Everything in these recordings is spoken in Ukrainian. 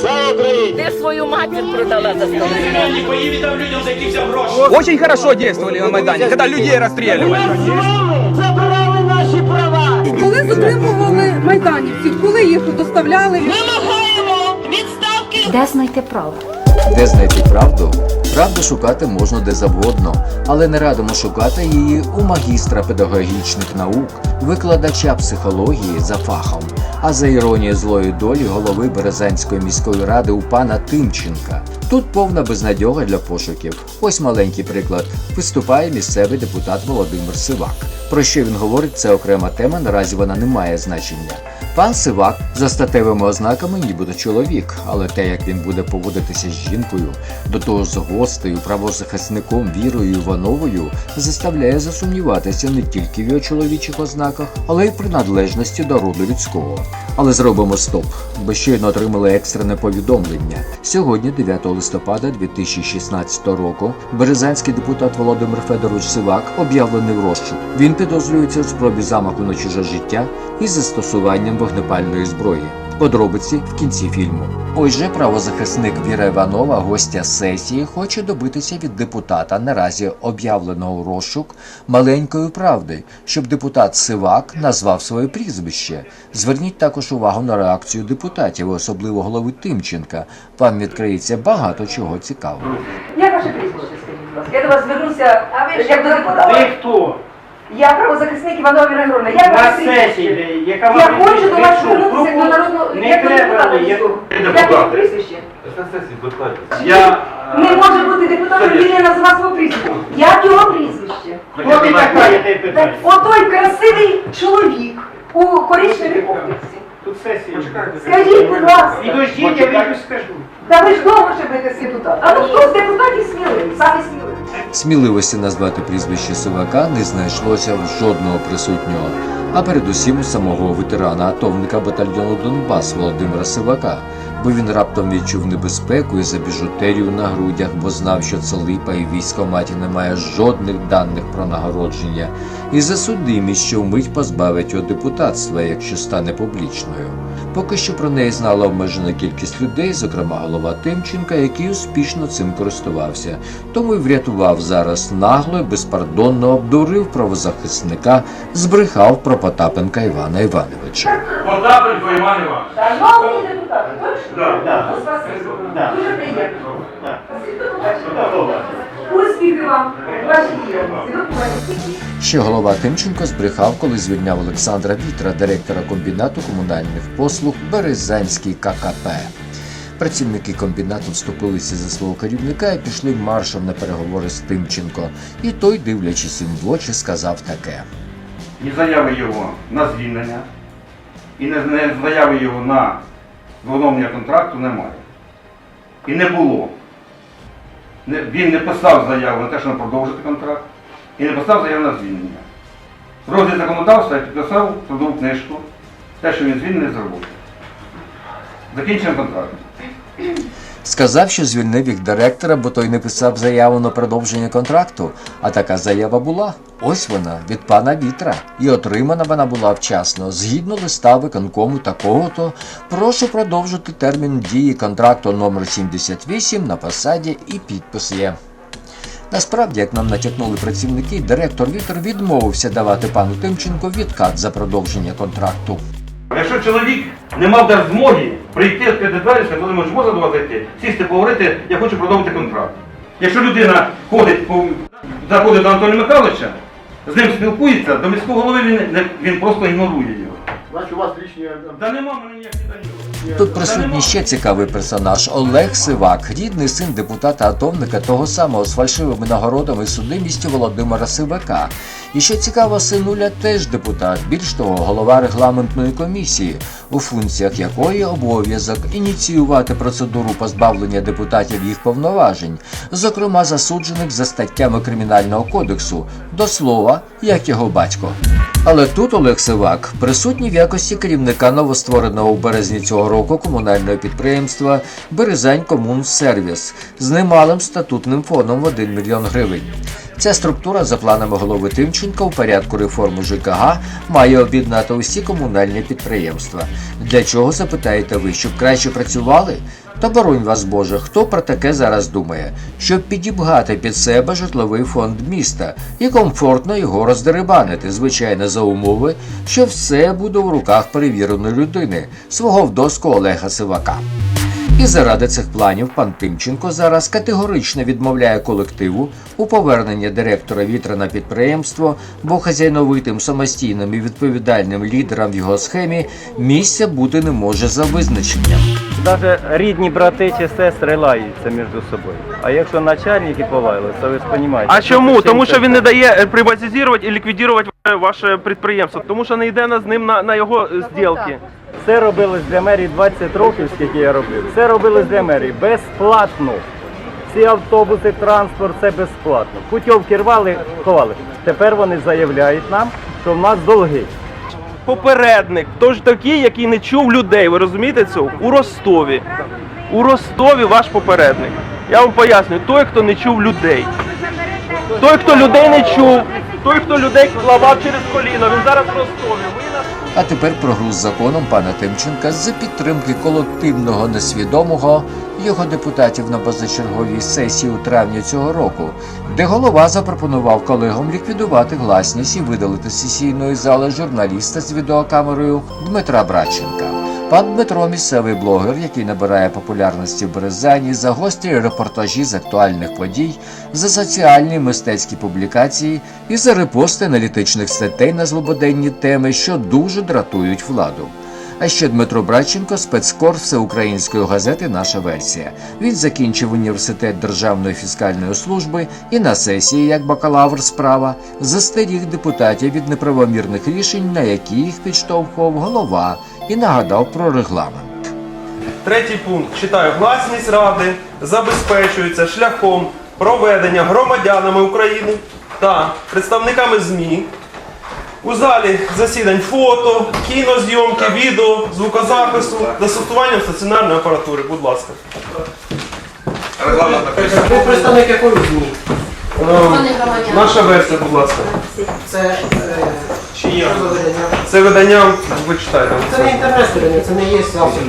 Слава Україні! Ти свою матір продала за столом. Кримінальні бої людям, за які взяв гроші. Очень хорошо действовали на Майдані, коли людей розстрілювали. Забирали наші права! Коли затримували майданівців, коли їх доставляли? Вимагаємо відставки! Де знайти правду? Де знайти правду? Правду шукати можна де завгодно, але не радимо шукати її у магістра педагогічних наук, викладача психології за фахом, а за іронією злої долі голови Березанської міської ради у пана Тимченка. Тут повна безнадьога для пошуків. Ось маленький приклад. Виступає місцевий депутат Володимир Сивак. Про що він говорить, це окрема тема. Наразі вона не має значення. Пан Сивак за статевими ознаками нібито чоловік, але те, як він буде поводитися з жінкою, до того з гостею, правозахисником Вірою Івановою, заставляє засумніватися не тільки в його чоловічих ознаках, але й приналежності до роду людського. Але зробимо стоп, бо щойно отримали екстрене повідомлення. Сьогодні, 9 листопада 2016 року, березанський депутат Володимир Федорович Сивак об'явлений в розшук. Він підозрюється у спробі замаху на чуже життя із застосуванням вогнепальної зброї. Подробиці в кінці фільму. Ось же правозахисник Віра Іванова, гостя сесії, хоче добитися від депутата наразі об'явленого розшук маленької правди, щоб депутат Сивак назвав своє прізвище. Зверніть також увагу на реакцію депутатів, особливо голови Тимченка. Вам відкриється багато чого цікавого. Як ваше прізвище, скажіть, будь ласка? Я до вас звернуся А ви як до Ви депутата. хто? Я правозахисник Іванова Григорівна. Як На сесії, яка Я вам хочу до вас звернутися як до народного Не як до треба, депутата. я прізвище? Я... Не може бути депутатом, він не назвав свого прізвище. Як його прізвище? Хто ти така, я тебе Так, питаю? Отой красивий чоловік у коричневій кофтці. Тут сесія. Скажіть, будь ласка. Підождіть, я вийду скажу. Та ви ж довго ще будете з депутатом. А ну хто з депутатів сміливий? Самі. Сміливості назвати прізвище Сивака не знайшлося в жодного присутнього, а передусім у самого ветерана атовника батальйону Донбас Володимира Сивака, бо він раптом відчув небезпеку і за біжутерію на грудях, бо знав, що це липа і військоматі немає жодних даних про нагородження, і за судимість, що вмить позбавить його депутатства, якщо стане публічною. Поки що про неї знала обмежена кількість людей, зокрема голова Тимченка, який успішно цим користувався. Тому й врятував зараз нагло і безпардонно обдурив правозахисника, збрехав про Потапенка Івана Івановича. Потапенко Іван Іванович. Точно? Ну. Да. Дуже приємно. Успіхи вам, ваші діяльності. Ще голова Тимченко збрехав, коли звільняв Олександра Вітра, директора комбінату комунальних послуг Березанський ККП. Працівники комбінату вступилися за свого керівника і пішли маршем на переговори з Тимченко. І той, дивлячись їм в очі, сказав таке. ні заяви його на звільнення і не, заяви його на поновлення контракту немає. І не було. Він не писав заяву на те, що продовжити контракт, і не писав заяву на звільнення. Розгляд законодавства я підписав трудову книжку, те, що він звільнений з роботи. Закінчено контракт. Сказав, що звільнив їх директора, бо той не писав заяву на продовження контракту. А така заява була. Ось вона від пана Вітра. І отримана вона була вчасно. Згідно листа виконкому такого-то, прошу продовжити термін дії контракту номер 78 на посаді і підпис є. Насправді, як нам натякнули працівники, директор Вітер відмовився давати пану Тимченко відкат за продовження контракту. Якщо чоловік не мав даже змоги прийти відкрити двері, сказати, коли може можна до вас зайти, сісти, поговорити, я хочу продовжити контракт. Якщо людина ходить заходить до Анатолія Михайловича, з ним спілкується, до міського голови він, він просто ігнорує його. Значить, у вас лічні... Та нема мене ніяких даних. Тут присутній ще цікавий персонаж Олег Сивак, рідний син депутата атомника того самого з фальшивими нагородами і судимістю Володимира Сивака. І що цікаво, синуля теж депутат, більш того, голова регламентної комісії, у функціях якої обов'язок ініціювати процедуру позбавлення депутатів їх повноважень, зокрема засуджених за статтями кримінального кодексу, до слова, як його батько. Але тут Олег Сивак присутній в якості керівника новоствореного у березні цього року комунального підприємства Березань Комунсервіс з немалим статутним фоном в 1 мільйон гривень. Ця структура, за планами голови Тимченка, у порядку реформи ЖКГ має об'єднати усі комунальні підприємства. Для чого запитаєте ви, щоб краще працювали? Та боронь вас Боже, хто про таке зараз думає? Щоб підібгати під себе житловий фонд міста і комфортно його роздерибанити, звичайно, за умови, що все буде у руках перевіреної людини, свого вдоску Олега Сивака. І заради цих планів пан Тимченко зараз категорично відмовляє колективу у поверненні директора вітра на підприємство, бо хазяйновитим самостійним і відповідальним лідерам в його схемі місця бути не може за визначенням. Навіть рідні брати чи сестри лаються між собою. А якщо начальники полаялись, то ви ж розумієте. А чому? Тому що він не дає е, приватизувати і ліквідувати ваше- підприємство, тому що не йде на з ним на, на його е, зділки. Все робилось для мерії 20 років, скільки я робив. Все робилось для мерії безплатно. Всі автобуси, транспорт, це безплатно. Путівки рвали, ховали. Тепер вони заявляють нам, що в нас долги. Попередник, тож такий, який не чув людей. Ви розумієте цього? У Ростові. У Ростові ваш попередник. Я вам пояснюю, той, хто не чув людей. Той, хто людей не чув, той, хто людей плавав через коліно, він зараз в Ростові. А тепер про гру з законом пана Тимченка за підтримки колективного несвідомого його депутатів на позачерговій сесії у травні цього року, де голова запропонував колегам ліквідувати гласність і видалити сесійної зали журналіста з відеокамерою Дмитра Браченка. Пан Дмитро місцевий блогер, який набирає популярності в Березані за гострі репортажі з актуальних подій, за соціальні мистецькі публікації і за репости аналітичних статей на злободенні теми, що дуже дратують владу. А ще Дмитро Братченко, спецкор всеукраїнської газети Наша версія. Він закінчив університет Державної фіскальної служби і на сесії, як бакалавр справа, застеріг депутатів від неправомірних рішень, на які їх підштовхував голова, і нагадав про регламент. Третій пункт. Читаю. Гласність Ради забезпечується шляхом проведення громадянами України та представниками ЗМІ у залі засідань фото, кінозйомки, відео, звукозапису, застосуванням стаціонарної апаратури. Будь ласка. Регламент написано. Ви представник якої ЗМІ? Наша версія, будь ласка. Це, е, Чи є? що? Це видання, ви читаєте. Це не інтернет-видання, це не є автор.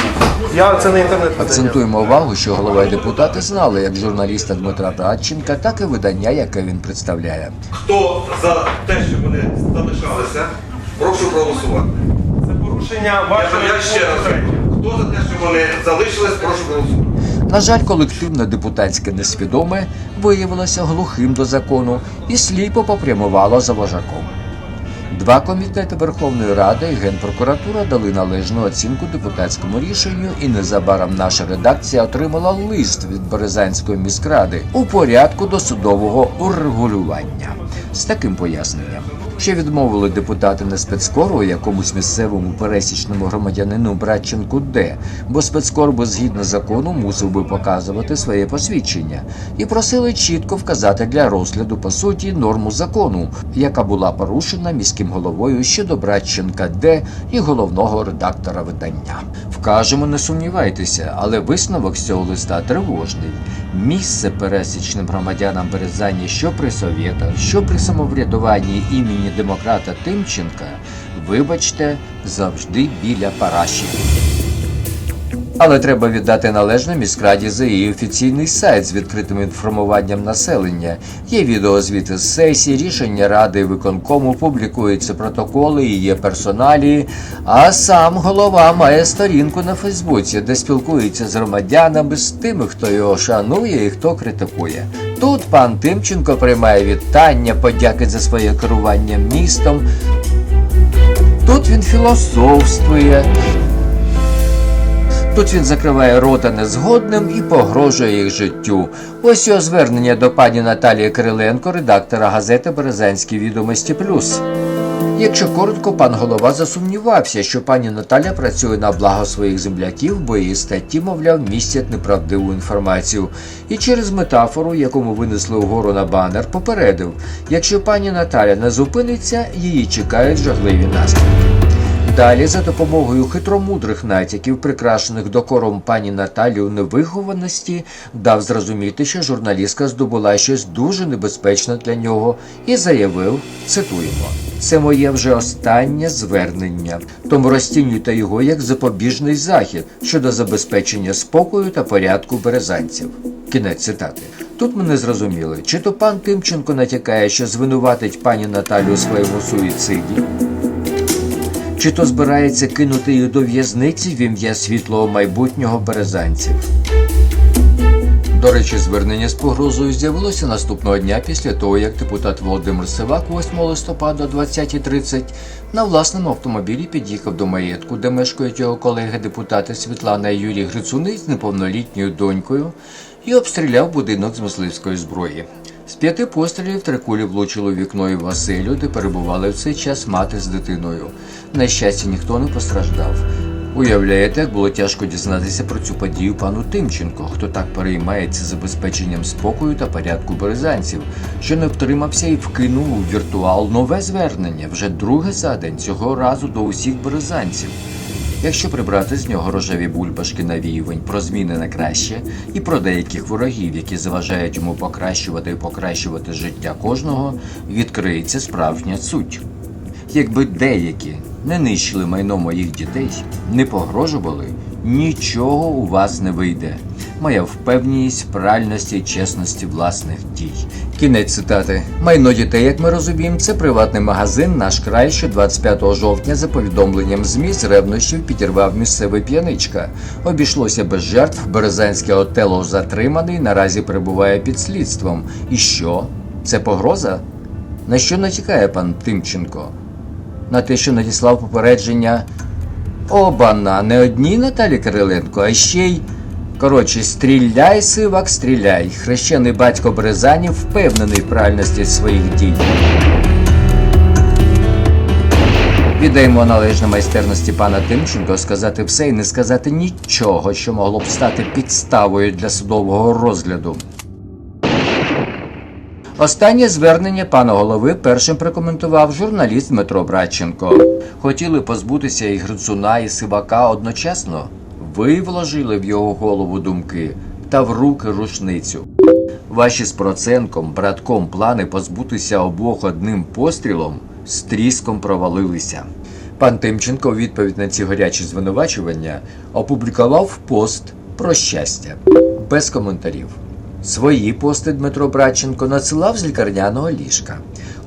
Я це не інтернет. Акцентуємо увагу, що голова і депутати знали як журналіста Дмитра Братченка, так і видання, яке він представляє. Хто за те, щоб вони залишалися, прошу проголосувати. Це порушення Я, я ще раз. Хто за те, щоб вони залишились, прошу проголосувати. На жаль, колективне депутатське несвідоме виявилося глухим до закону і сліпо попрямувало за вожаком. Два комітети Верховної Ради і Генпрокуратура дали належну оцінку депутатському рішенню, і незабаром наша редакція отримала лист від Березанської міськради у порядку досудового урегулювання з таким поясненням. Що відмовили депутати не спецкору якомусь місцевому пересічному громадянину Братченку Д, бо спецкор би згідно закону мусив би показувати своє посвідчення, і просили чітко вказати для розгляду по суті норму закону, яка була порушена міським головою щодо Братченка Д і головного редактора видання. Вкажемо, не сумнівайтеся, але висновок з цього листа тривожний. Місце пересічним громадянам Березані, що при совєтах, що при самоврядуванні імені демократа Тимченка, вибачте, завжди біля параші. Але треба віддати належне міськраді за її офіційний сайт з відкритим інформуванням населення. Є відеозвіти з сесії, рішення ради виконкому, публікуються протоколи і є персоналі. А сам голова має сторінку на Фейсбуці, де спілкується з громадянами, з тими, хто його шанує і хто критикує. Тут пан Тимченко приймає вітання, подяки за своє керування містом. Тут він філософствує. Тут він закриває рота незгодним і погрожує їх життю. Ось його звернення до пані Наталії Кириленко, редактора газети Березанські відомості Плюс. Якщо коротко, пан голова засумнівався, що пані Наталя працює на благо своїх земляків, бо її статті, мовляв, містять неправдиву інформацію. І через метафору, якому винесли угору на банер, попередив: якщо пані Наталя не зупиниться, її чекають жахливі наслідки. Далі, за допомогою хитромудрих натяків, прикрашених докором пані Наталію невихованості, дав зрозуміти, що журналістка здобула щось дуже небезпечне для нього і заявив, цитуємо. Це моє вже останнє звернення, тому розцінюйте його як запобіжний захід щодо забезпечення спокою та порядку березанців. Кінець цитати. Тут ми не зрозуміли, чи то пан Тимченко натякає, що звинуватить пані Наталю у своєму суїциді, чи то збирається кинути їх до в'язниці в ім'я світлого майбутнього березанців. До речі, звернення з погрозою з'явилося наступного дня після того, як депутат Володимир Сивак 8 листопада о 20.30 на власному автомобілі під'їхав до маєтку, де мешкають його колеги-депутати Світлана і Юрій Грицуни з неповнолітньою донькою, і обстріляв будинок з мисливської зброї. З п'яти пострілів три кулі влучили у вікно і в оселю, де перебували в цей час мати з дитиною. На щастя, ніхто не постраждав. Уявляєте, як було тяжко дізнатися про цю подію пану Тимченко, хто так переймається забезпеченням спокою та порядку березанців, що не втримався і вкинув у віртуал нове звернення вже друге за день цього разу до усіх березанців. Якщо прибрати з нього рожеві бульбашки навіювань про зміни на краще і про деяких ворогів, які заважають йому покращувати і покращувати життя кожного, відкриється справжня суть. Якби деякі не нищили майно моїх дітей, не погрожували, нічого у вас не вийде. Моя впевненість правильності і чесності власних дій. Кінець цитати. Майно дітей, як ми розуміємо, це приватний магазин наш край, що 25 жовтня за повідомленням ЗМІ з ревнощів підірвав місцевий п'яничка. Обійшлося без жертв. Березанське отело затриманий, наразі перебуває під слідством. І що? Це погроза? На що натякає пан Тимченко? на те, що надіслав попередження. Обана, не одній Наталі Кириленко, а ще й. Коротше, стріляй, сивак, стріляй. Хрещений батько Березанів впевнений в правильності своїх дій. Віддаємо належне майстерності пана Тимченко сказати все і не сказати нічого, що могло б стати підставою для судового розгляду. Останнє звернення пана голови першим прокоментував журналіст Дмитро Братченко. Хотіли позбутися і Грицуна, і Сивака одночасно. Ви вложили в його голову думки та в руки рушницю. Ваші з Проценком, братком, плани позбутися обох одним пострілом з тріском провалилися. Пан Тимченко у відповідь на ці гарячі звинувачування опублікував пост про щастя без коментарів. Свої пости Дмитро Братченко надсилав з лікарняного ліжка.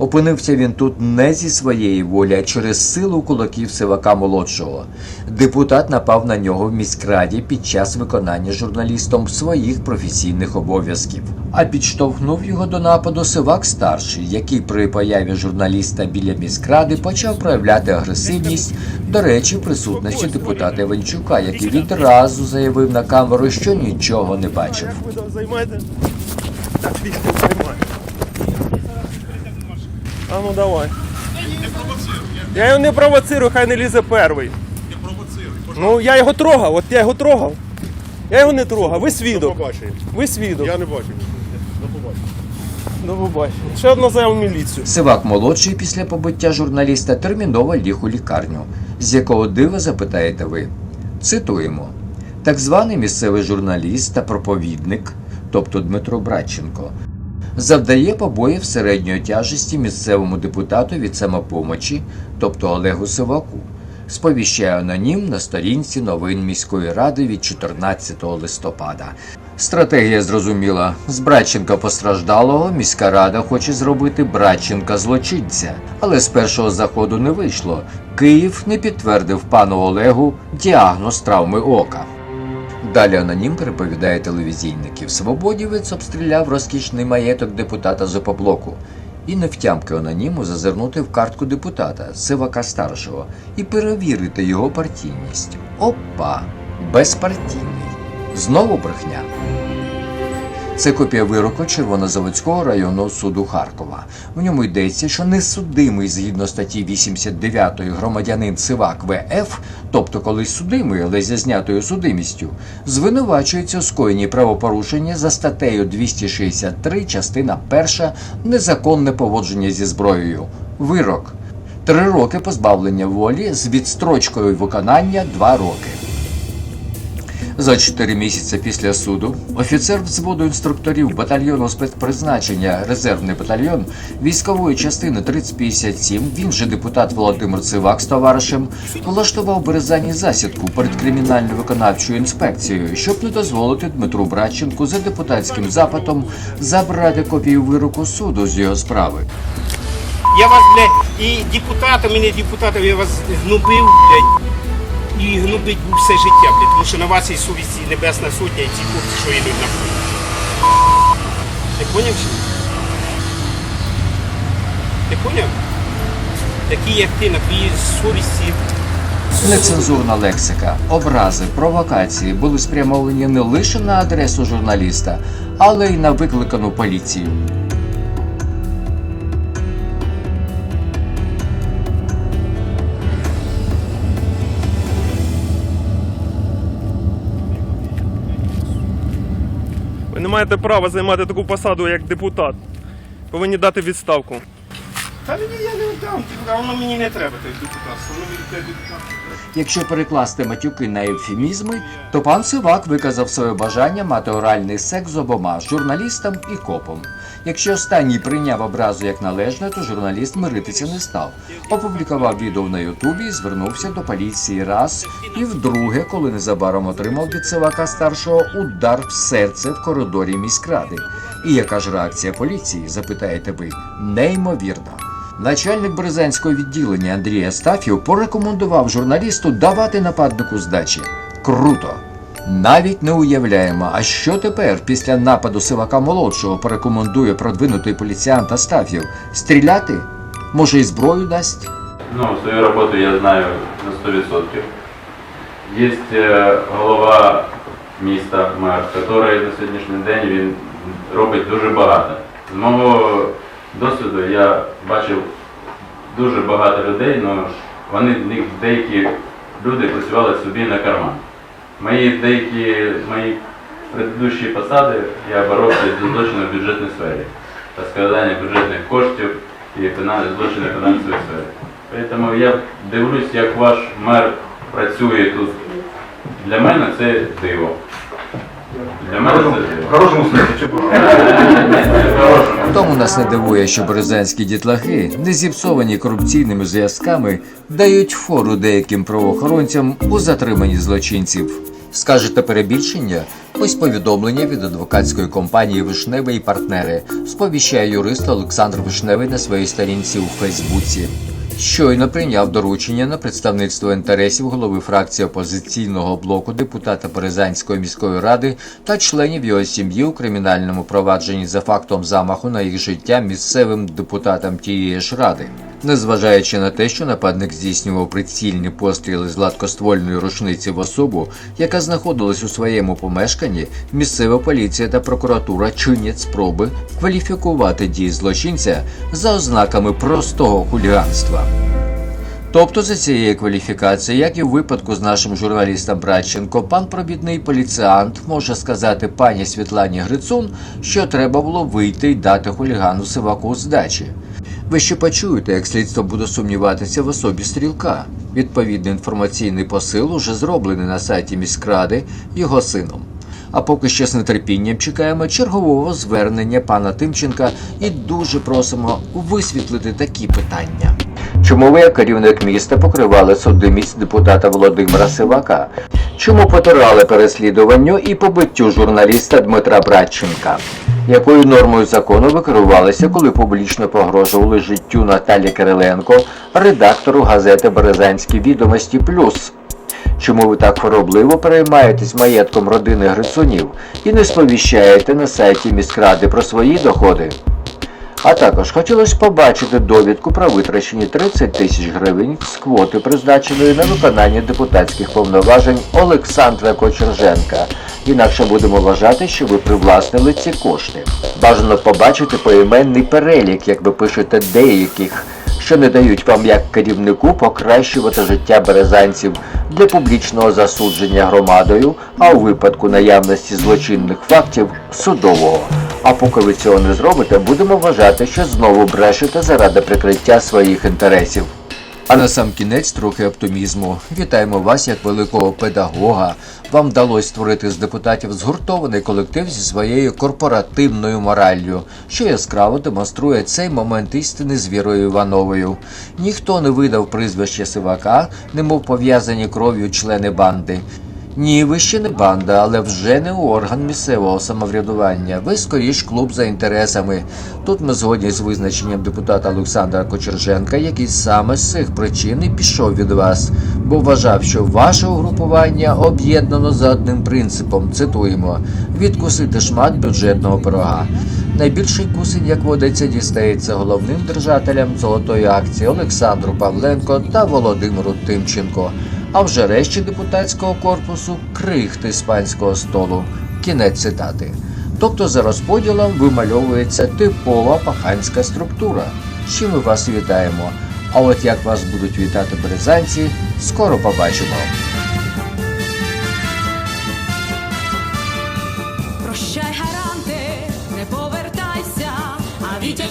Опинився він тут не зі своєї волі, а через силу кулаків Сивака молодшого. Депутат напав на нього в міськраді під час виконання журналістом своїх професійних обов'язків. А підштовхнув його до нападу Сивак старший, який при появі журналіста біля міськради почав проявляти агресивність. До речі, присутності депутата Іванчука, який відразу заявив на камеру, що нічого не бачив. Так. А ну давай. Я його не провоцирую, хай не лізе перший. Не провоцирую. Ну я його трогав, от я його трогав. Я його не трогав. Ви свідок. Ви свідок. Я не бачив. До. До побачення. Ще одна заява в міліцію. Сивак молодший після побиття журналіста терміново ліг у лікарню. З якого дива запитаєте ви? Цитуємо: так званий місцевий журналіст та проповідник, тобто Дмитро Братченко, завдає побоїв середньої тяжесті місцевому депутату від самопомочі, тобто Олегу Сиваку. Сповіщає анонім на сторінці новин міської ради від 14 листопада. Стратегія зрозуміла. З Братченка постраждалого міська рада хоче зробити Братченка злочинця, але з першого заходу не вийшло. Київ не підтвердив пану Олегу діагноз травми ока. Далі анонім переповідає телевізійників. Свободівець обстріляв розкішний маєток депутата з опоблоку. І не втямки аноніму зазирнути в картку депутата Сивака старшого і перевірити його партійність. Опа! Безпартійний. Знову брехня. Це копія вироку Червонозаводського районного суду Харкова. В ньому йдеться, що несудимий згідно статті 89 громадянин Сивак ВФ, тобто колись судимий, але зі знятою судимістю, звинувачується у скоєнні правопорушення за статтею 263, частина 1, незаконне поводження зі зброєю. Вирок. Три роки позбавлення волі з відстрочкою виконання 2 роки. За 4 місяці після суду офіцер взводу інструкторів батальйону спецпризначення резервний батальйон військової частини 3057, він же депутат Володимир Цивак з товаришем, влаштував Березані засідку перед кримінально виконавчою інспекцією, щоб не дозволити Дмитру Братченку за депутатським запитом забрати копію вироку суду з його справи. Я вас, блядь, і депутатом, і не депутатом, я вас гнобив, блядь, і гнобить все життя, блядь, тому що на вас вашій совісті небесна сотня і ці хлопці, що йдуть на фронт. Ти поняв чи? Ти поняв? Такі, як ти, на твоїй совісті. Нецензурна лексика, образи, провокації були спрямовані не лише на адресу журналіста, але й на викликану поліцію. Маєте права займати таку посаду, як депутат. Повинні дати відставку. Та мені я не дам, а воно мені не треба, той депутат. Воно мені той депутат. Якщо перекласти матюки на ефемізми, то пан Сивак виказав своє бажання мати оральний секс з обома журналістом і копом. Якщо останній прийняв образу як належне, то журналіст миритися не став. Опублікував відео на Ютубі і звернувся до поліції раз і вдруге, коли незабаром отримав від Сивака старшого удар в серце в коридорі міськради. І яка ж реакція поліції, запитаєте ви, неймовірна. Начальник Березанського відділення Андрій Астафів порекомендував журналісту давати нападнику здачі. Круто! Навіть не уявляємо, а що тепер після нападу Сивака молодшого порекомендує продвинутий поліціянт Астафів? Стріляти? Може, і зброю дасть? Ну, свою роботу я знаю на 100%. Є е, голова міста, мер, який на сьогоднішній день він робить дуже багато. З мого досвіду я бачив дуже багато людей, але вони деякі люди працювали собі на карман. Мої деякі мої предыдущі посади я боровся з злочином в бюджетній сфері, розкрадання бюджетних коштів і злочини в фінансовій сфері. Тому я дивлюсь, як ваш мер працює тут. Для мене це диво. Для мене це. В хорошому смислі чи Тому нас не дивує, що березанські дітлахи, не зіпсовані корупційними зв'язками, дають фору деяким правоохоронцям у затриманні злочинців. Скажете перебільшення? Ось повідомлення від адвокатської компанії Вишневий і партнери, сповіщає юрист Олександр Вишневий на своїй сторінці у Фейсбуці. Щойно прийняв доручення на представництво інтересів голови фракції опозиційного блоку депутата Березанської міської ради та членів його сім'ї у кримінальному провадженні за фактом замаху на їх життя місцевим депутатам тієї ж ради. Незважаючи на те, що нападник здійснював прицільні постріли з гладкоствольної рушниці в особу, яка знаходилась у своєму помешканні, місцева поліція та прокуратура чинять спроби кваліфікувати дії злочинця за ознаками простого хуліганства. Тобто за цією кваліфікацією, як і в випадку з нашим журналістом Братченко, пан провідний поліціант може сказати пані Світлані Грицун, що треба було вийти і дати хулігану Сиваку здачі. Ви ще почуєте, як слідство буде сумніватися в особі стрілка. Відповідний інформаційний посил уже зроблений на сайті міськради його сином. А поки що з нетерпінням чекаємо чергового звернення пана Тимченка і дуже просимо висвітлити такі питання. Чому ви, як керівник міста, покривали судимість депутата Володимира Сивака? Чому потирали переслідуванню і побиттю журналіста Дмитра Братченка? Якою нормою закону ви керувалися, коли публічно погрожували життю Наталі Кириленко, редактору газети Березанські відомості Плюс? Чому ви так хворобливо переймаєтесь маєтком родини Грицунів і не сповіщаєте на сайті міськради про свої доходи? А також хотілося побачити довідку про витрачені 30 тисяч гривень з квоти, призначеної на виконання депутатських повноважень Олександра Кочерженка. Інакше будемо вважати, що ви привласнили ці кошти. Бажано побачити поіменний перелік, як ви пишете деяких, що не дають вам як керівнику покращувати життя березанців для публічного засудження громадою, а у випадку наявності злочинних фактів судового. А поки ви цього не зробите, будемо вважати, що знову брешете заради прикриття своїх інтересів. А на сам кінець трохи оптимізму. Вітаємо вас як великого педагога. Вам вдалося створити з депутатів згуртований колектив зі своєю корпоративною мораллю, що яскраво демонструє цей момент істини з Вірою Івановою. Ніхто не видав прізвище Сивака, немов пов'язані кров'ю члени банди. Ні, ви ще не банда, але вже не орган місцевого самоврядування. Ви скоріш клуб за інтересами. Тут ми згодні з визначенням депутата Олександра Кочерженка, який саме з цих причин і пішов від вас, бо вважав, що ваше угрупування об'єднано за одним принципом. Цитуємо: відкусити шмат бюджетного пирога. Найбільший кусень, як водиться, дістається головним держателям золотої акції Олександру Павленко та Володимиру Тимченко. А вже решті депутатського корпусу крихти з столу. Кінець цитати. Тобто за розподілом вимальовується типова паханська структура. З чим ми вас вітаємо. А от як вас будуть вітати березанці, скоро побачимо. Прощай, гаранти, не повертайся, а вітя